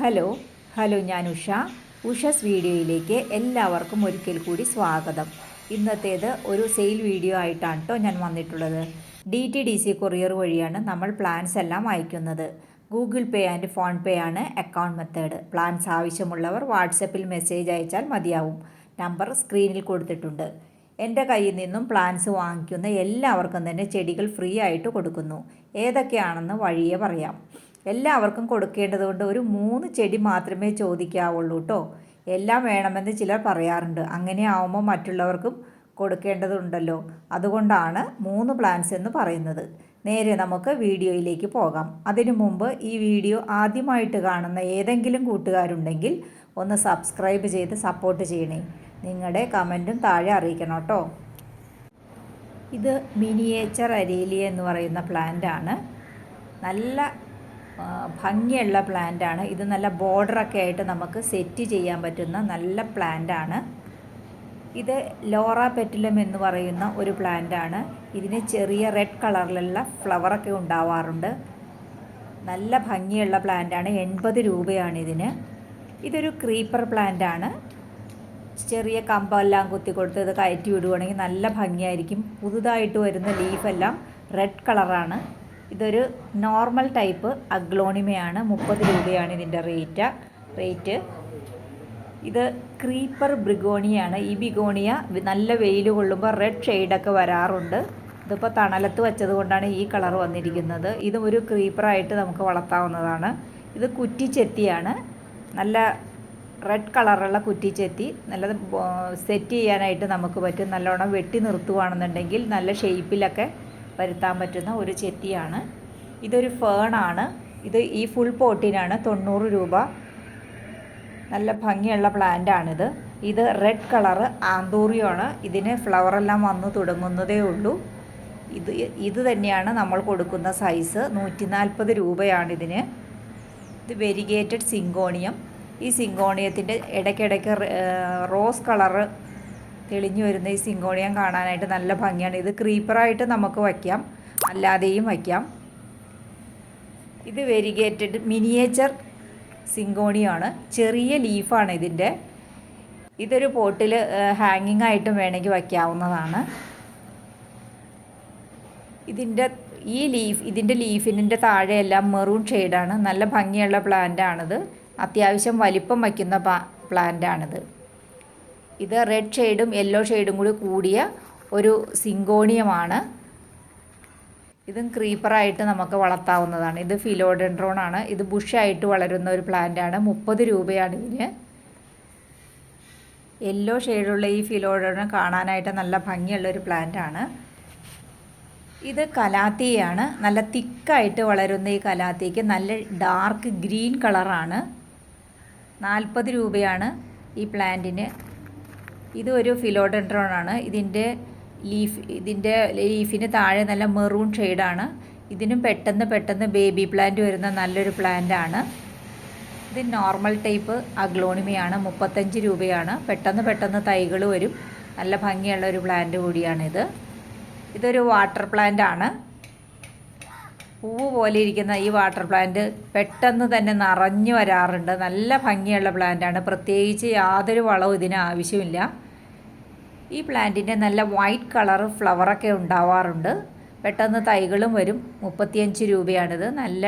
Hello hello ഞാൻ ഉഷ. ഉഷസ് വീഡിയോയിലേക്ക് എല്ലാവർക്കും ഒരിക്കൽ കൂടി സ്വാഗതം. ഇന്നത്തേത് ഒരു സെയിൽ വീഡിയോ ആയിട്ടാണ് കേട്ടോ ഞാൻ വന്നിട്ടുള്ളത്. D T D C courier വഴിയാണ് നമ്മൾ പ്ലാൻസ് എല്ലാം അയക്കുന്നത്. ഗൂഗിൾ പേ ആൻഡ് ഫോൺ പേ ആണ് അക്കൗണ്ട് മെത്തേഡ് പ്ലാൻസ് ആവശ്യമുള്ളവർ വാട്സപ്പിൽ മെസ്സേജ് അയച്ചാൽ മതിയാവും. നമ്പർ സ്ക്രീനിൽ കൊടുത്തിട്ടുണ്ട്. എന്റെ കയ്യിൽ നിന്നും പ്ലാൻസ് വാങ്ങിക്കുന്ന എല്ലാവർക്കും തന്നെ ചെടികൾ ഫ്രീ ആയിട്ട് കൊടുക്കുന്നു. ഏതൊക്കെയാണെന്ന് വഴിയെ പറയാം. എല്ലാവർക്കും കൊടുക്കേണ്ടതുകൊണ്ട് ഒരു മൂന്ന് ചെടി മാത്രമേ ചോദിക്കാവുള്ളൂ കേട്ടോ എല്ലാം വേണമെന്ന് ചിലർ പറയാറുണ്ട്. അങ്ങനെ ആവുമ്പോൾ മറ്റുള്ളവർക്കും കൊടുക്കേണ്ടതുണ്ടല്ലോ. അതുകൊണ്ടാണ് മൂന്ന് പ്ലാന്റ്സ് എന്ന് പറയുന്നത്. നേരെ നമുക്ക് വീഡിയോയിലേക്ക് പോകാം. അതിനു മുമ്പ് ഈ വീഡിയോ ആദ്യമായിട്ട് കാണുന്ന ഏതെങ്കിലും കൂട്ടുകാരുണ്ടെങ്കിൽ ഒന്ന് സബ്സ്ക്രൈബ് ചെയ്ത് സപ്പോർട്ട് ചെയ്യണേ. നിങ്ങളുടെ കമന്റും താഴെ അറിയിക്കണം കേട്ടോ ഇത് മിനിയേച്ചർ അരേലിയ എന്ന് പറയുന്ന പ്ലാന്റ് ആണ്. നല്ല ഭംഗിയുള്ള പ്ലാന്റ് ആണ്. ഇത് നല്ല ബോർഡറൊക്കെ ആയിട്ട് നമുക്ക് സെറ്റ് ചെയ്യാൻ പറ്റുന്ന നല്ല പ്ലാന്റ് ആണ്. ഇത് ലോറ പെറ്റിലം എന്ന് പറയുന്ന ഒരു പ്ലാന്റ് ആണ്. ഇതിന് ചെറിയ റെഡ് കളറിലുള്ള ഫ്ലവറൊക്കെ ഉണ്ടാവാറുണ്ട്. നല്ല ഭംഗിയുള്ള പ്ലാന്റ് ആണ്. എൺപത് രൂപയാണ് ഇതിന്. ഇതൊരു ക്രീപ്പർ പ്ലാന്റ് ആണ്. ചെറിയ കമ്പെല്ലാം കുത്തി കൊടുത്ത് ഇത് കയറ്റി വിടുവാണെങ്കിൽ നല്ല ഭംഗിയായിരിക്കും. പുതുതായിട്ട് വരുന്ന ലീഫെല്ലാം റെഡ് കളറാണ് ഇതൊരു നോർമൽ ടൈപ്പ് അഗ്ലോണിമയാണ്. മുപ്പത് രൂപയാണ് ഇതിന്റെ റേറ്റ് റേറ്റ് ഇത് ക്രീപ്പർ ബ്രിഗോണിയാണ് ഈ ബിഗോണിയ നല്ല വെയിൽ കൊള്ളുമ്പോൾ റെഡ് ഷെയ്ഡൊക്കെ വരാറുണ്ട്. ഇതിപ്പോൾ തണലത്ത് വെച്ചത് കൊണ്ടാണ് ഈ കളർ വന്നിരിക്കുന്നത്. ഇത് ഒരു ക്രീപ്പറായിട്ട് നമുക്ക് വളർത്താവുന്നതാണ്. ഇത് കുറ്റിച്ചെത്തിയാണ്. നല്ല റെഡ് കളറുള്ള കുറ്റിച്ചെത്തി. നല്ല സെറ്റ് ചെയ്യാനായിട്ട് നമുക്ക് പറ്റും. നല്ലോണം വെട്ടി നിർത്തുകയാണെന്നുണ്ടെങ്കിൽ നല്ല ഷേപ്പിലൊക്കെ വരുത്താൻ പറ്റുന്ന ഒരു ചെത്തിയാണ്. ഇതൊരു ഫേണാണ് ഇത് ഈ ഫുൾ പോട്ടിനാണ് തൊണ്ണൂറ് രൂപ. നല്ല ഭംഗിയുള്ള പ്ലാന്റ് ആണിത്. ഇത് റെഡ് കളറ് ആന്തൂറിയാണ്. ഇതിന് ഫ്ലവറെല്ലാം വന്നു തുടങ്ങുന്നതേ ഉള്ളൂ. ഇത് ഇത് തന്നെയാണ് നമ്മൾ കൊടുക്കുന്ന സൈസ് നൂറ്റി നാൽപ്പത് രൂപയാണ് ഇതിന്. ഇത് വെരിഗേറ്റഡ് സിങ്കോണിയം. ഈ സിങ്കോണിയത്തിന്റെ ഇടയ്ക്കിടയ്ക്ക് റോസ് കളറ് തെളിഞ്ഞു വരുന്ന ഈ സിങ്കോണിയം കാണാനായിട്ട് നല്ല ഭംഗിയാണ്. ഇത് ക്രീപ്പറായിട്ട് നമുക്ക് വയ്ക്കാം. അല്ലാതെയും വയ്ക്കാം. ഇത് വെരിഗേറ്റഡ് മിനിയേച്ചർ സിങ്കോണിയാണ്. ചെറിയ ലീഫാണ് ഇതിന്റെ. ഇതൊരു പോട്ടിൽ ഹാങ്ങിങ് ആയിട്ടും വേണമെങ്കിൽ വയ്ക്കാവുന്നതാണ്. ഇതിന്റെ ഈ ലീഫ് ഇതിന്റെ ലീഫിന്റെ താഴെയെല്ലാം മെറൂൺ ഷെയ്ഡാണ് നല്ല ഭംഗിയുള്ള പ്ലാന്റ് ആണിത്. അത്യാവശ്യം വലിപ്പം വയ്ക്കുന്ന പ്ലാന്റ് ആണിത്. ഇത് റെഡ് ഷെയ്ഡും യെല്ലോ ഷെയ്ഡും കൂടി കൂടിയ ഒരു സിങ്കോണിയമാണ്. ഇതും ക്രീപ്പറായിട്ട് നമുക്ക് വളർത്താവുന്നതാണ്. ഇത് ഫിലോഡെൻഡ്രോൺ ആണ്. ഇത് ബുഷായിട്ട് വളരുന്ന ഒരു പ്ലാന്റ് ആണ്. മുപ്പത് രൂപയാണ് ഇതിന്. യെല്ലോ ഷെയ്ഡുള്ള ഈ ഫിലോഡെൻഡ്രോൺ കാണാനായിട്ട് നല്ല ഭംഗിയുള്ള ഒരു പ്ലാന്റ് ആണ്. ഇത് കലാത്തിയാണ്. നല്ല തിക്കായിട്ട് വളരുന്ന ഈ കലാത്തിക്ക് നല്ല ഡാർക്ക് ഗ്രീൻ കളറാണ് നാൽപ്പത് രൂപയാണ് ഈ പ്ലാന്റിന് ഇത് ഒരു ഫിലോഡെൻഡ്രോൺ ആണ് ഇതിന്റെ ലീഫ് ഇതിന്റെ ലീഫിന് താഴെ നല്ല മെറൂൺ ഷെയ്ഡാണ്. ഇതിനും പെട്ടെന്ന് പെട്ടെന്ന് ബേബി പ്ലാന്റ് വരുന്ന നല്ലൊരു പ്ലാന്റ് ആണ് ഇത് നോർമൽ ടൈപ്പ് അഗ്ലോണിമയാണ് മുപ്പത്തഞ്ച് രൂപയാണ്. പെട്ടെന്ന് പെട്ടെന്ന് തൈകൾ വരും. നല്ല ഭംഗിയുള്ള ഒരു പ്ലാന്റ് കൂടിയാണിത്. ഇതൊരു വാട്ടർ പ്ലാന്റ് ആണ് പൂവ് പോലെ ഇരിക്കുന്ന ഈ വാട്ടർ പ്ലാന്റ് പെട്ടെന്ന് തന്നെ നിറഞ്ഞു വരാറുണ്ട്. നല്ല ഭംഗിയുള്ള പ്ലാന്റാണ് പ്രത്യേകിച്ച് യാതൊരു വളവും ഇതിന് ആവശ്യമില്ല. ഈ പ്ലാന്റിന്റെ നല്ല വൈറ്റ് കളർ ഫ്ലവറൊക്കെ ഉണ്ടാവാറുണ്ട്. പെട്ടെന്ന് തൈകളും വരും. മുപ്പത്തിയഞ്ച് രൂപയാണിത്. നല്ല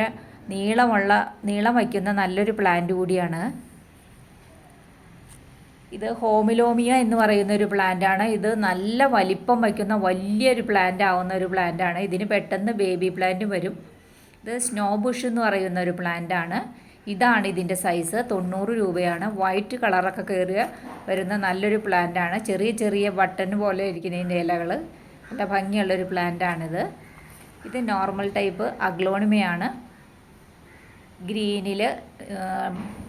നീളമുള്ള നീളം വയ്ക്കുന്ന നല്ലൊരു പ്ലാന്റ് കൂടിയാണ്. ഇത് ഹോമിലോമിയ എന്ന് പറയുന്ന ഒരു പ്ലാന്റ് ആണ്. ഇത് നല്ല വലിപ്പം വയ്ക്കുന്ന വലിയൊരു പ്ലാന്റ് ആവുന്ന ഒരു പ്ലാന്റ് ആണ്. ഇതിന് പെട്ടെന്ന് ബേബി പ്ലാന്റ് വരും. ഇത് സ്നോ ബുഷ് എന്ന് പറയുന്ന ഒരു പ്ലാന്റ് ആണ്. ഇതാണ് ഇതിന്റെ സൈസ് തൊണ്ണൂറ് രൂപയാണ്. വൈറ്റ് കളറൊക്കെ കയറിയ വരുന്ന നല്ലൊരു പ്ലാന്റ് ആണ്. ചെറിയ ചെറിയ ബട്ടൺ പോലെ ഇരിക്കുന്നതിന്റെ ഇലകൾ. നല്ല ഭംഗിയുള്ളൊരു പ്ലാന്റ് ആണിത്. ഇത് നോർമൽ ടൈപ്പ് അഗ്ലോണിമയാണ്. ഗ്രീനിൽ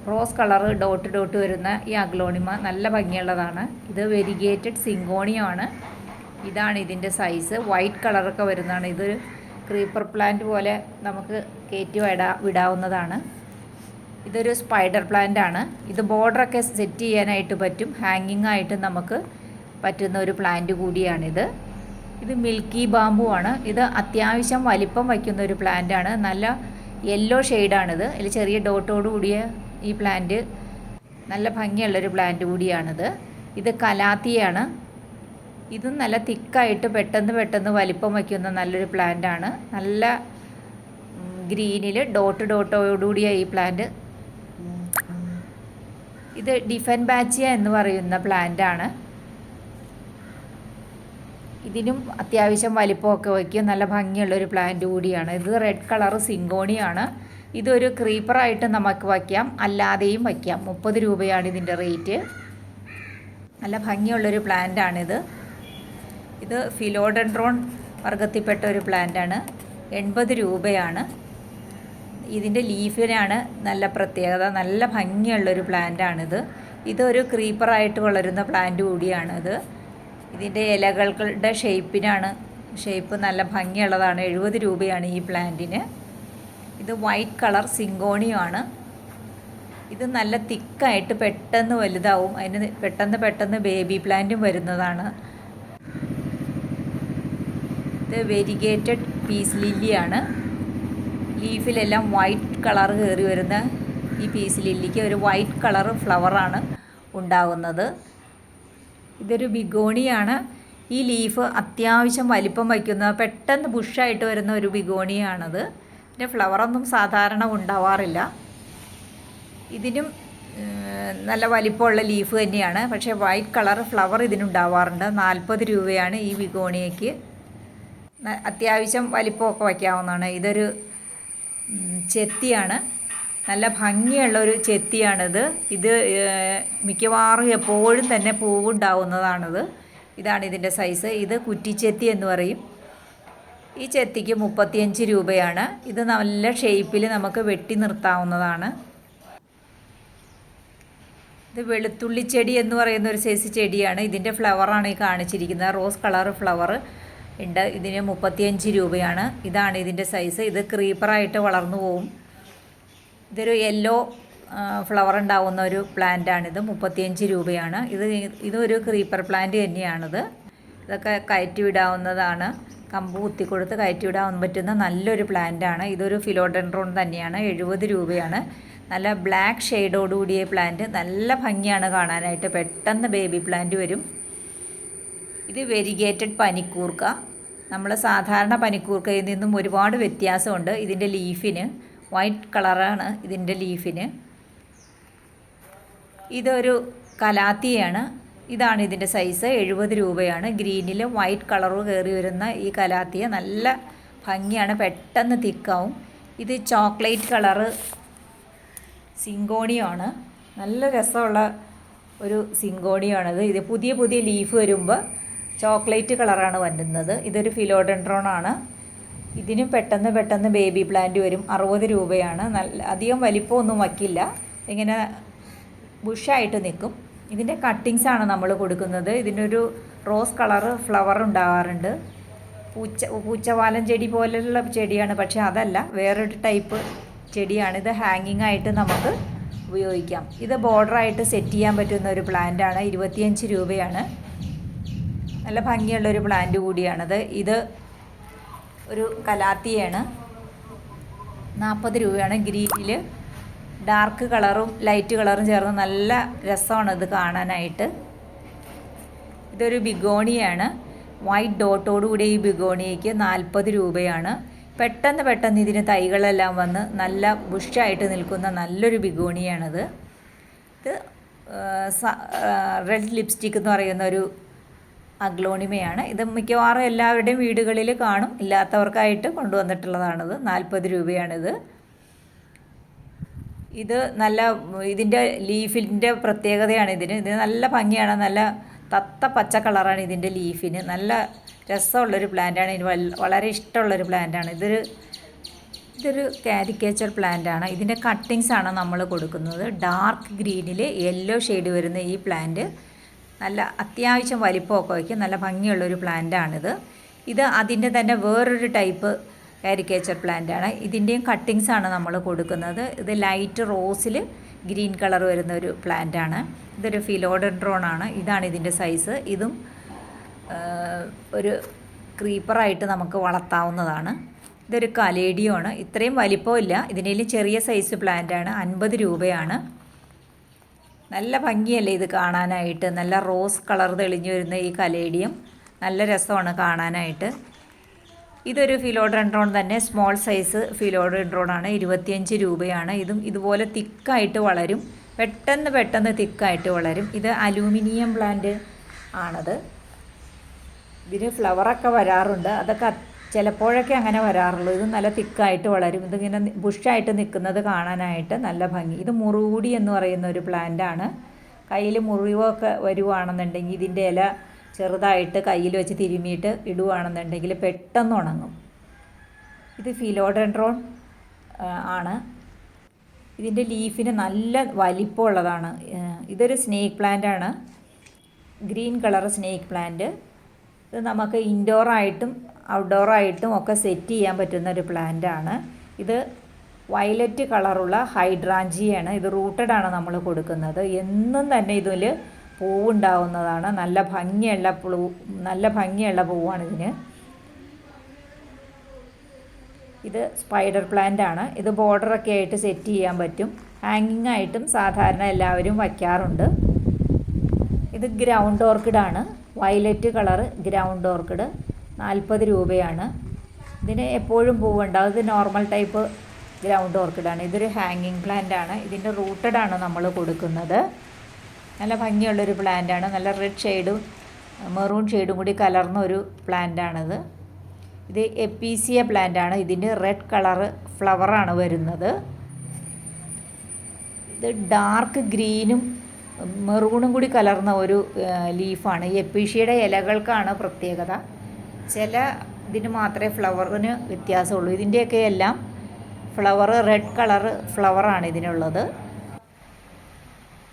റോസ് കളറ് ഡോട്ട് ഡോട്ട് വരുന്ന ഈ അഗ്ലോണിമ നല്ല ഭംഗിയുള്ളതാണ്. ഇത് വെരിഗേറ്റഡ് സിങ്കോണിയമാണ് ഇതാണ് ഇതിന്റെ സൈസ്. വൈറ്റ് കളറൊക്കെ വരുന്നതാണ്. ഇത് ക്രീപ്പർ പ്ലാന്റ് പോലെ നമുക്ക് കയറ്റി വിടാ വിടാവുന്നതാണ്. ഇതൊരു സ്പൈഡർ പ്ലാന്റ് ആണ്. ഇത് ബോർഡറൊക്കെ സെറ്റ് ചെയ്യാനായിട്ട് പറ്റും. ഹാങ്ങിങ് ആയിട്ട് നമുക്ക് പറ്റുന്ന ഒരു പ്ലാന്റ് കൂടിയാണിത്. ഇത് മിൽക്കി ബാമ്പു ആണ്. ഇത് അത്യാവശ്യം വലിപ്പം വയ്ക്കുന്ന ഒരു പ്ലാന്റ് ആണ്. നല്ല യെല്ലോ ഷെയ്ഡാണിത് അതിൽ ചെറിയ ഡോട്ടോട് കൂടിയ ഈ പ്ലാന്റ് നല്ല ഭംഗിയുള്ളൊരു പ്ലാന്റ് കൂടിയാണിത്. ഇത് കലാത്തിയാണ്. ഇതും നല്ല തിക്കായിട്ട് പെട്ടെന്ന് പെട്ടെന്ന് വലിപ്പം വയ്ക്കുന്ന നല്ലൊരു പ്ലാന്റ് ആണ്. നല്ല ഗ്രീനിൽ ഡോട്ട് ഡോട്ടോടുകൂടിയ ഈ പ്ലാന്റ് ഇത് ഡിഫൻ ബാച്ചിയ എന്ന് പറയുന്ന പ്ലാന്റ് ആണ്. ഇതിനും അത്യാവശ്യം വലിപ്പമൊക്കെ വയ്ക്കും. നല്ല ഭംഗിയുള്ളൊരു പ്ലാന്റ് കൂടിയാണ്. ഇത് റെഡ് കളർ സിങ്കോണിയാണ്. ഇതൊരു ക്രീപ്പറായിട്ട് നമുക്ക് വയ്ക്കാം. അല്ലാതെയും വയ്ക്കാം. മുപ്പത് രൂപയാണ് ഇതിന്റെ റേറ്റ് നല്ല ഭംഗിയുള്ളൊരു പ്ലാന്റാണിത് ഇത് ഫിലോഡൻഡ്രോൺ വർഗത്തിൽപ്പെട്ട ഒരു പ്ലാന്റാണ് എൺപത് രൂപയാണ്. ഇതിന്റെ ലീഫിനാണ് നല്ല പ്രത്യേകത. നല്ല ഭംഗിയുള്ളൊരു പ്ലാന്റാണിത് ഇതൊരു ക്രീപ്പറായിട്ട് വളരുന്ന പ്ലാന്റ് കൂടിയാണിത്. ഇതിന്റെ ഇലകളുടെ ഷേപ്പിനാണ് ഷേപ്പ് നല്ല ഭംഗിയുള്ളതാണ്. എഴുപത് രൂപയാണ് ഈ പ്ലാന്റിന്. ഇത് വൈറ്റ് കളർ സിങ്കോണിയുമാണ്. ഇത് നല്ല തിക്കായിട്ട് പെട്ടെന്ന് വലുതാവും. അതിന് പെട്ടെന്ന് പെട്ടെന്ന് ബേബി പ്ലാന്റും വരുന്നതാണ്. ഇത് വെരിഗേറ്റഡ് പീസ് ലില്ലിയാണ്. ലീഫിലെല്ലാം വൈറ്റ് കളർ കയറി വരുന്ന ഈ പീസ് ലില്ലിക്ക് ഒരു വൈറ്റ് കളർ ഫ്ലവറാണ് ഉണ്ടാകുന്നത് ഇതൊരു ബിഗോണിയാണ്. ഈ ലീഫ് അത്യാവശ്യം വലിപ്പം വയ്ക്കുന്ന പെട്ടെന്ന് ബുഷായിട്ട് വരുന്ന ഒരു ബിഗോണിയാണത്. പിന്നെ ഫ്ലവറൊന്നും സാധാരണ ഉണ്ടാവാറില്ല. ഇതിനും നല്ല വലിപ്പമുള്ള ലീഫ് തന്നെയാണ്. പക്ഷേ വൈറ്റ് കളർ ഫ്ലവർ ഇതിനുണ്ടാവാറുണ്ട്. നാൽപ്പത് രൂപയാണ് ഈ ബിഗോണിയയ്ക്ക്. അത്യാവശ്യം വലിപ്പമൊക്കെ വയ്ക്കാവുന്നതാണ്. ഇതൊരു ചെത്തിയാണ്. നല്ല ഭംഗിയുള്ള ഒരു ചെത്തിയാണിത്. ഇത് മിക്കവാറും എപ്പോഴും തന്നെ പൂവുണ്ടാവുന്നതാണിത്. ഇതാണ് ഇതിന്റെ സൈസ്. ഇത് കുറ്റിച്ചെത്തി എന്ന് പറയും. ഈ ചെത്തിക്ക് മുപ്പത്തിയഞ്ച് രൂപയാണ്. ഇത് നല്ല ഷേപ്പിൽ നമുക്ക് വെട്ടി നിർത്താവുന്നതാണ്. ഇത് വെളുത്തുള്ളി ചെടി എന്ന് പറയുന്ന ഒരു സൈസ് ചെടിയാണ്. ഇതിന്റെ ഫ്ലവറാണ് ഈ കാണിച്ചിരിക്കുന്നത്. റോസ് കളർ ഫ്ലവർ ഉണ്ട്. ഇതിന് മുപ്പത്തിയഞ്ച് രൂപയാണ്. ഇതാണ് ഇതിന്റെ സൈസ് ഇത് ക്രീപ്പറായിട്ട് വളർന്നു പോവും. ഇതൊരു യെല്ലോ ഫ്ലവർ ഉണ്ടാവുന്ന ഒരു പ്ലാന്റാണിത് മുപ്പത്തിയഞ്ച് രൂപയാണ്. ഇത് ഇതൊരു ക്രീപ്പർ പ്ലാന്റ് തന്നെയാണിത്. ഇതൊക്കെ കയറ്റി വിടാവുന്നതാണ് കമ്പ് കുത്തിക്കൊടുത്ത് കയറ്റി വിടാൻ പറ്റുന്ന നല്ലൊരു പ്ലാന്റാണ് ഇതൊരു ഫിലോഡൻഡ്രോൺ തന്നെയാണ്. എഴുപത് രൂപയാണ്. നല്ല ബ്ലാക്ക് ഷെയ്ഡോടുകൂടിയ പ്ലാന്റ് നല്ല ഭംഗിയാണ് കാണാനായിട്ട്. പെട്ടെന്ന് ബേബി പ്ലാന്റ് വരും. ഇത് വെരിഗേറ്റഡ് പനിക്കൂർക്ക. നമ്മൾ സാധാരണ പനിക്കൂർക്കയിൽ നിന്നും ഒരുപാട് വ്യത്യാസമുണ്ട് ഇതിന്റെ ലീഫിന് വൈറ്റ് കളറാണ് ഇതിന്റെ ലീഫിന് ഇതൊരു കലാത്തിയാണ്. ഇതാണ് ഇതിന്റെ സൈസ് എഴുപത് രൂപയാണ്. ഗ്രീനിൽ വൈറ്റ് കളറ് കയറി വരുന്ന ഈ കലാത്തിയ നല്ല ഭംഗിയാണ്. പെട്ടെന്ന് തിക്കാവും. ഇത് ചോക്ലേറ്റ് കളറ് സിങ്കോണിയാണ്. നല്ല രസമുള്ള ഒരു സിങ്കോണിയാണിത് ഇത്. പുതിയ പുതിയ ലീഫ് വരുമ്പോൾ ചോക്ലേറ്റ് കളറാണ് വരുന്നത് ഇതൊരു ഫിലോഡൻഡ്രോൺ ആണ്. ഇതിനും പെട്ടെന്ന് പെട്ടെന്ന് ബേബി പ്ലാന്റ് വരും. അറുപത് രൂപയാണ്. നല്ല അധികം വലിപ്പമൊന്നും വയ്ക്കില്ല ഇങ്ങനെ ബുഷായിട്ട് നിൽക്കും. ഇതിന്റെ കട്ടിങ്സ് ആണ് നമ്മൾ കൊടുക്കുന്നത്. ഇതിനൊരു റോസ് കളർ ഫ്ലവർ ഉണ്ടാകാറുണ്ട് പൂച്ച പൂച്ചവാലൻ ചെടി പോലെയുള്ള ചെടിയാണ് പക്ഷേ അതല്ല. വേറൊരു ടൈപ്പ് ചെടിയാണ്. ഇത് ഹാങ്ങിങ് ആയിട്ട് നമുക്ക് ഉപയോഗിക്കാം. ഇത് ബോർഡറായിട്ട് സെറ്റ് ചെയ്യാൻ പറ്റുന്ന ഒരു പ്ലാന്റാണ് ഇരുപത്തിയഞ്ച് രൂപയാണ്. നല്ല ഭംഗിയുള്ളൊരു പ്ലാന്റ് കൂടിയാണത്. ഇത് ഒരു കലാത്തിയാണ്. നാൽപ്പത് രൂപയാണ് ഗ്രീനിൽ ഡാർക്ക് കളറും ലൈറ്റ് കളറും ചേർന്ന് നല്ല രസമാണ് ഇത് കാണാനായിട്ട്. ഇതൊരു ബിഗോണിയാണ്. വൈറ്റ് ഡോട്ടോടു കൂടി ഈ ബിഗോണിയയ്ക്ക് നാൽപ്പത് രൂപയാണ്. പെട്ടെന്ന് പെട്ടെന്ന് ഇതിന് തൈകളെല്ലാം വന്ന് നല്ല ബുഷായിട്ട് നിൽക്കുന്ന നല്ലൊരു ബിഗോണിയാണിത്. ഇത് റെഡ് ലിപ്സ്റ്റിക് എന്ന് പറയുന്ന ഒരു അഗ്ലോണിമയാണ്. ഇത് മിക്കവാറും എല്ലാവരുടെയും വീടുകളിൽ കാണും. ഇല്ലാത്തവർക്കായിട്ട് കൊണ്ടുവന്നിട്ടുള്ളതാണിത്. നാൽപ്പത് രൂപയാണിത്. ഇത് നല്ല ഇതിന്റെ ലീഫിന്റെ പ്രത്യേകതയാണ് ഇതിന്. ഇത് നല്ല ഭംഗിയാണ്. നല്ല തത്ത പച്ച കളറാണ് ഇതിന്റെ ലീഫിന്. നല്ല രസമുള്ളൊരു പ്ലാന്റാണ്. ഇതിന് വളരെ ഇഷ്ടമുള്ളൊരു പ്ലാന്റാണ്. ഇതൊരു ഇതൊരു കാരിക്കേച്ചർ പ്ലാന്റാണ്. ഇതിന്റെ കട്ടിങ്സ് ആണ് നമ്മൾ കൊടുക്കുന്നത്. ഡാർക്ക് ഗ്രീനിൽ യെല്ലോ ഷെയ്ഡ് വരുന്ന ഈ പ്ലാന്റ്. നല്ല അത്യാവശ്യം വലിപ്പമൊക്കെ വയ്ക്കും. നല്ല ഭംഗിയുള്ളൊരു പ്ലാന്റാണിത്. ഇത് അതിന്റെ തന്നെ വേറൊരു ടൈപ്പ് കാരിക്കേച്ചർ പ്ലാന്റാണ്. ഇതിന്റെയും കട്ടിങ്സാണ് നമ്മൾ കൊടുക്കുന്നത്. ഇത് ലൈറ്റ് റോസിൽ ഗ്രീൻ കളർ വരുന്ന ഒരു പ്ലാന്റാണ്. ഇതൊരു ഫിലോഡൻഡ്രോൺ ആണ് ഇതാണ് ഇതിന്റെ സൈസ്. ഇതും ഒരു ക്രീപ്പറായിട്ട് നമുക്ക് വളർത്താവുന്നതാണ്. ഇതൊരു കലേഡിയോ ആണ് ഇത്രയും വലിപ്പമില്ല. ഇതിനേലും ചെറിയ സൈസ് പ്ലാന്റാണ്. അൻപത് രൂപയാണ്. നല്ല ഭംഗിയല്ലേ ഇത് കാണാനായിട്ട്? നല്ല റോസ് കളർ തെളിഞ്ഞു വരുന്ന ഈ കലേഡിയം നല്ല രസമാണ് കാണാനായിട്ട്. ഇതൊരു ഫിലോഡ്രൻഡ്രോൺ തന്നെ. സ്മോൾ സൈസ് ഫിലോഡ്രൻഡ്രോൺ ആണ്. ഇരുപത്തിയഞ്ച് രൂപയാണ്. ഇതും ഇതുപോലെ തിക്കായിട്ട് വളരും. പെട്ടെന്ന് പെട്ടെന്ന് തിക്കായിട്ട് വളരും. ഇത് അലൂമിനിയം പ്ലാന്റ് ആണത്. ഇതിന് ഫ്ലവറൊക്കെ വരാറുണ്ട്. അതൊക്കെ അത് ചിലപ്പോഴൊക്കെ അങ്ങനെ വരാറുള്ളൂ. ഇത് നല്ല തിക്കായിട്ട് വളരും. ഇതിങ്ങനെ ബുഷായിട്ട് നിൽക്കുന്നത് കാണാനായിട്ട് നല്ല ഭംഗി. ഇത് മുറുകൂടി എന്ന് പറയുന്ന ഒരു പ്ലാന്റ് ആണ് കയ്യിൽ മുറിവൊക്കെ വരുവാണെന്നുണ്ടെങ്കിൽ ഇതിന്റെ ഇല ചെറുതായിട്ട് കയ്യിൽ വെച്ച് തിരുമിയിട്ട് ഇടുവാണെന്നുണ്ടെങ്കിൽ പെട്ടെന്ന് ഉണങ്ങും. ഇത് ഫിലോഡെൻഡ്രോൺ ആണ്. ഇതിന്റെ ലീഫിന് നല്ല വലിപ്പമുള്ളതാണ്. ഇതൊരു സ്നേക്ക് പ്ലാന്റ് ആണ് ഗ്രീൻ കളർ സ്നേക്ക് പ്ലാന്റ്. ഇത് നമുക്ക് ഇൻഡോറായിട്ടും ഔട്ട്ഡോറായിട്ടും ഒക്കെ സെറ്റ് ചെയ്യാൻ പറ്റുന്ന ഒരു പ്ലാന്റ് ആണ്. ഇത് വയലറ്റ് കളറുള്ള ഹൈഡ്രാഞ്ചിയാണ് ഇത് റൂട്ടഡ് ആണ് നമ്മൾ കൊടുക്കുന്നത്. എന്നും തന്നെ ഇതിൽ പൂവുണ്ടാവുന്നതാണ്. നല്ല ഭംഗിയുള്ള പൂ നല്ല ഭംഗിയുള്ള പൂവാണ് ഇതിന്. ഇത് സ്പൈഡർ പ്ലാന്റ് ആണ്. ഇത് ബോർഡറൊക്കെ ആയിട്ട് സെറ്റ് ചെയ്യാൻ പറ്റും. ഹാങ്ങിങ് ആയിട്ടും സാധാരണ എല്ലാവരും വയ്ക്കാറുണ്ട്. ഇത് ഗ്രൗണ്ട് ഓർക്കിഡാണ് വയലറ്റ് കളർ ഗ്രൗണ്ട് ഓർക്കിഡ് നാൽപ്പത് രൂപയാണ്. ഇതിന് എപ്പോഴും പൂവുണ്ടാവും ഇത് നോർമൽ ടൈപ്പ് ഗ്രൗണ്ട് ഓർക്കിഡാണ് ഇതൊരു ഹാങ്ങിങ് പ്ലാന്റ് ആണ്. ഇതിന്റെ ആണ് നമ്മൾ കൊടുക്കുന്നത്. നല്ല ഭംഗിയുള്ളൊരു ആണ്. നല്ല റെഡ് ഷെയ്ഡും മെറൂൺ ഷെയ്ഡും കൂടി കലർന്ന ഒരു പ്ലാന്റ് ആണിത്. ഇത് എപ്പീസിയ ആണ്. ഇതിന്റെ റെഡ് കളറ് ഫ്ലവറാണ് വരുന്നത്. ഇത് ഡാർക്ക് ഗ്രീനും മെറൂണും കൂടി കലർന്ന ഒരു ലീഫാണ് എപ്പീഷ്യയുടെ ഇലകൾക്കാണ് പ്രത്യേകത. ചില ഇതിന് മാത്രമേ ഫ്ലവറിന് വ്യത്യാസമുള്ളൂ. ഇതിന്റെയൊക്കെ എല്ലാം ഫ്ലവർ റെഡ് കളറ് ഫ്ലവറാണ് ഇതിനുള്ളത്.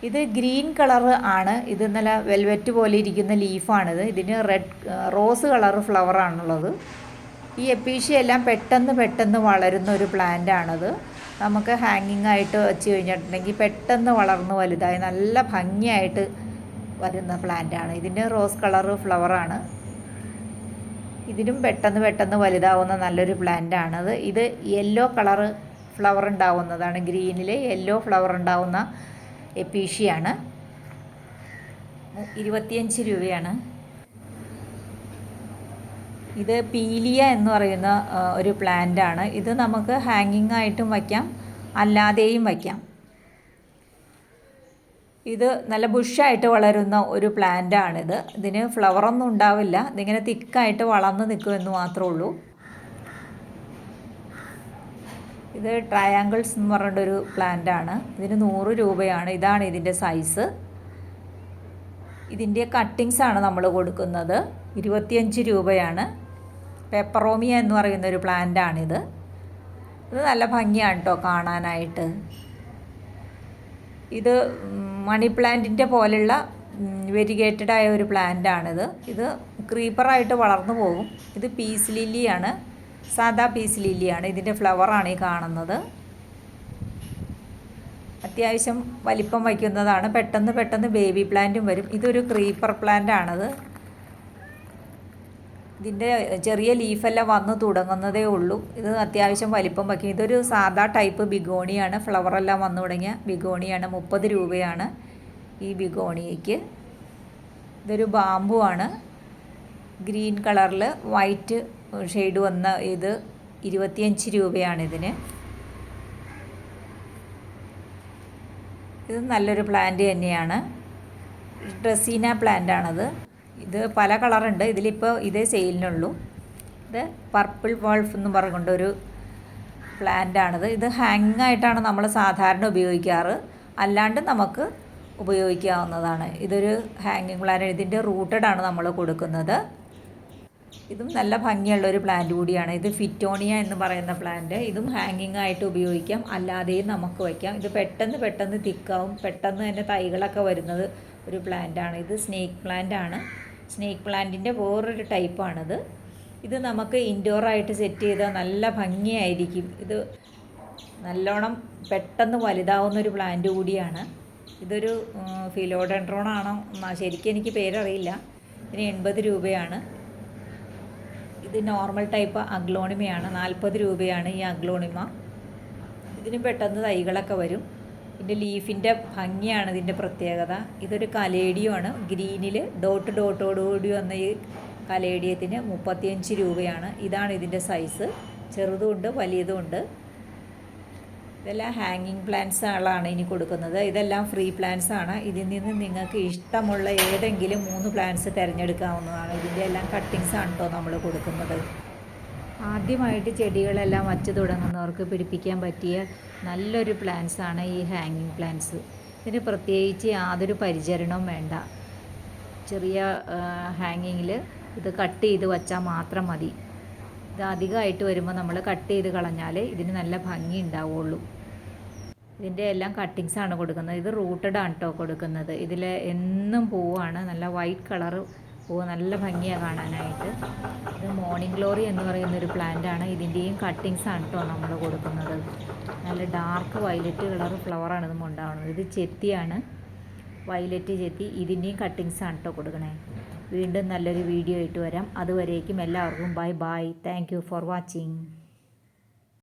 ഇത് ഗ്രീൻ കളർ ആണ്. ഇത് നല്ല വെൽവെറ്റ് പോലെ ഇരിക്കുന്ന ലീഫാണിത്. ഇതിന് റെഡ് റോസ് കളർ ഫ്ലവറാണുള്ളത്. ഈ എപ്പീഷ്യ എല്ലാം പെട്ടെന്ന് പെട്ടെന്ന് വളരുന്ന ഒരു പ്ലാന്റ് ആണത് നമുക്ക് ഹാങ്ങിങ് ആയിട്ട് വെച്ച് കഴിഞ്ഞിട്ടുണ്ടെങ്കിൽ പെട്ടെന്ന് വളർന്ന് വലുതായി നല്ല ഭംഗിയായിട്ട് വരുന്ന പ്ലാന്റ് ആണ് ഇതിന്റെ റോസ് കളറ് ഫ്ലവറാണ്. ഇതിനും പെട്ടെന്ന് പെട്ടെന്ന് വലുതാവുന്ന നല്ലൊരു പ്ലാന്റ് ആണത്. ഇത് യെല്ലോ കളറ് ഫ്ലവർ ഉണ്ടാവുന്നതാണ്. ഗ്രീനിൽ യെല്ലോ ഫ്ലവർ ഉണ്ടാവുന്ന എപ്പീഷിയാണ് ഇരുപത്തിയഞ്ച് രൂപയാണ്. ഇത് പീലിയ എന്ന് പറയുന്ന ഒരു പ്ലാന്റ് ആണ്. ഇത് നമുക്ക് ഹാങ്ങിങ് ആയിട്ടും വയ്ക്കാം. അല്ലാതെയും വയ്ക്കാം. ഇത് നല്ല ബുഷായിട്ട് വളരുന്ന ഒരു പ്ലാന്റ് ആണിത് ഇതിന് ഫ്ലവറൊന്നും ഉണ്ടാവില്ല. ഇതിങ്ങനെ തിക്കായിട്ട് വളർന്ന് നിൽക്കുമെന്ന് മാത്രമേ ഉള്ളൂ. ഇത് ട്രയാങ്കിൾസ് എന്ന് പറഞ്ഞൊരു പ്ലാന്റ് ആണ് ഇതിന് നൂറ് രൂപയാണ്. ഇതാണ് ഇതിന്റെ സൈസ്. ഇതിന്റെ ആണ് നമ്മൾ കൊടുക്കുന്നത്. ഇരുപത്തിയഞ്ച് രൂപയാണ്. പെപ്പറോമിയ എന്ന് പറയുന്ന ഒരു പ്ലാന്റ് ആണിത് ഇത് നല്ല ഭംഗിയാണ് കേട്ടോ കാണാനായിട്ട്. ഇത് മണി പ്ലാന്റിന്റെ പോലുള്ള വെരിഗേറ്റഡ് ആയ ഒരു പ്ലാന്റ് ആണിത്. ഇത് ക്രീപ്പറായിട്ട് വളർന്നു പോകും. ഇത് പീസ് ലില്ലിയാണ് സാദാ പീസ് ലില്ലിയാണ് ഇതിന്റെ ഫ്ലവറാണ് ഈ കാണുന്നത്. അത്യാവശ്യം വലിപ്പം വയ്ക്കുന്നതാണ്. പെട്ടെന്ന് പെട്ടെന്ന് ബേബി പ്ലാന്റും വരും. ഇതൊരു ക്രീപ്പർ പ്ലാന്റ് ആണത്. ഇതിന്റെ ചെറിയ ലീഫെല്ലാം വന്ന് തുടങ്ങുന്നതേ ഉള്ളൂ. ഇത് അത്യാവശ്യം വലിപ്പം വയ്ക്കും. ഇതൊരു സാധാ ടൈപ്പ് ബിഗോണിയാണ്. ഫ്ലവറെല്ലാം വന്നു തുടങ്ങിയ ബിഗോണിയാണ്. മുപ്പത് രൂപയാണ് ഈ ബിഗോണിയയ്ക്ക് ഇതൊരു ബാമ്പു ആണ് ഗ്രീൻ കളറിൽ വൈറ്റ് ഷെയ്ഡ് വന്ന ഇത് ഇരുപത്തിയഞ്ച് രൂപയാണ് ഇതിന്. ഇത് നല്ലൊരു പ്ലാന്റ് തന്നെയാണ്. ഡ്രസീന പ്ലാന്റ് ആണത് ഇത് പല കളറുണ്ട്. ഇതിലിപ്പോൾ ഇതേ സെയിലിനുള്ളൂ. ഇത് പർപ്പിൾ വോൾഫ് എന്ന് പറഞ്ഞുകൊണ്ട് ഒരു പ്ലാന്റ് ആണിത് ഇത് ഹാങ് ആയിട്ടാണ് നമ്മൾ സാധാരണ ഉപയോഗിക്കാറ്. അല്ലാണ്ട് നമുക്ക് ഉപയോഗിക്കാവുന്നതാണ്. ഇതൊരു ഹാങ്ങിങ് പ്ലാന്റ് ഇതിന്റെ ആണ് നമ്മൾ കൊടുക്കുന്നത്. ഇതും നല്ല ഭംഗിയുള്ള ഒരു പ്ലാന്റ് കൂടിയാണ്. ഇത് ഫിറ്റോണിയ എന്ന് പറയുന്ന പ്ലാന്റ്. ഇതും ഹാങ്ങിങ് ആയിട്ട് ഉപയോഗിക്കാം. അല്ലാതെയും നമുക്ക് വയ്ക്കാം ഇത് പെട്ടെന്ന് പെട്ടെന്ന് തിക്കാവും. പെട്ടെന്ന് തന്നെ തൈകളൊക്കെ വരുന്നത് ഒരു പ്ലാന്റ് ആണ്. ഇത് സ്നേക്ക് പ്ലാന്റ് ആണ്. സ്നേക്ക് പ്ലാന്റിന്റെ വേറൊരു ടൈപ്പാണിത്. ഇത് നമുക്ക് ഇൻഡോറായിട്ട് സെറ്റ് ചെയ്താൽ നല്ല ഭംഗിയായിരിക്കും. ഇത് നല്ലോണം പെട്ടെന്ന് വലുതാവുന്ന ഒരു പ്ലാന്റ് കൂടിയാണ്. ഇതൊരു എന്നാ ശരിക്കും എനിക്ക് പേരറിയില്ല. ഇതിന് എൺപത് രൂപയാണ്. ഇത് നോർമൽ ടൈപ്പ് അഗ്ലോണിമയാണ്. നാൽപ്പത് രൂപയാണ് ഈ അഗ്ലോണിമ. ഇതിന് പെട്ടെന്ന് തൈകളൊക്കെ വരും. ഇതിന്റെ ലീഫിന്റെ ഭംഗിയാണ് ഇതിന്റെ പ്രത്യേകത. ഇതൊരു കലേഡിയമാണ്. ഗ്രീനിൽ ഡോട്ട് ഡോട്ടോടുകൂടി വന്ന ഈ കലേഡിയത്തിന് മുപ്പത്തിയഞ്ച് രൂപയാണ്. ഇതാണ് ഇതിന്റെ സൈസ്. ചെറുതുമുണ്ട് വലിയതുമുണ്ട് ഇതെല്ലാം ഹാങ്ങിങ് പ്ലാന്റ്സുകളാണ് ഇനി കൊടുക്കുന്നത്. ഇതെല്ലാം ഫ്രീ പ്ലാന്റ്സ് ആണ്. ഇതിൽ നിന്ന് നിങ്ങൾക്ക് ഇഷ്ടമുള്ള ഏതെങ്കിലും മൂന്ന് പ്ലാന്റ്സ് തിരഞ്ഞെടുക്കാവുന്നതാണ്. ഇതിന്റെ എല്ലാം കട്ടിങ്സ് ആണ് കേട്ടോ നമ്മൾ കൊടുക്കുന്നത്. ആദ്യമായിട്ട് ചെടികളെല്ലാം വച്ച് തുടങ്ങുന്നവർക്ക് പിടിപ്പിക്കാൻ പറ്റിയ നല്ലൊരു പ്ലാന്റ്സ് ആണ് ഈ ഹാങ്ങിങ് പ്ലാന്റ്സ്. ഇതിന് പ്രത്യേകിച്ച് യാതൊരു പരിചരണവും വേണ്ട. ചെറിയ ഹാങ്ങിങ്ങിൽ ഇത് കട്ട് ചെയ്ത് വച്ചാൽ മാത്രം മതി. ഇത് അധികമായിട്ട് വരുമ്പോൾ നമ്മൾ കട്ട് ചെയ്ത് കളഞ്ഞാൽ ഇതിന് നല്ല ഭംഗി ഉണ്ടാവുള്ളൂ. ഇതിന്റെ എല്ലാം കട്ടിങ്സ് ആണ് കൊടുക്കുന്നത്. ഇത് റൂട്ടഡ് ആണ് കേട്ടോ കൊടുക്കുന്നത്. ഇതിൽ എന്നും പൂവാണ്. നല്ല വൈറ്റ് കളർ പൂവ് നല്ല ഭംഗിയാണ് കാണാനായിട്ട്. ഇത് മോർണിംഗ് ഗ്ലോറി എന്ന് പറയുന്ന ഒരു പ്ലാന്റ് ആണ്. ഇതിന്റെയും കട്ടിങ്സ് ആണ് കേട്ടോ നമ്മൾ കൊടുക്കുന്നത്. നല്ല ഡാർക്ക് വയലറ്റ് കളർ ഫ്ലവറാണ് ഇത് ഉണ്ടാവുന്നത് ഇത് ചെത്തിയാണ്. വയലറ്റ് ചെത്തി ഇതിന്റെയും കട്ടിങ്സ് ആണ് കേട്ടോ കൊടുക്കണേ. വീണ്ടും നല്ലൊരു വീഡിയോ ആയിട്ട് വരാം. അതുവരേക്കും എല്ലാവർക്കും bye bye thank for watching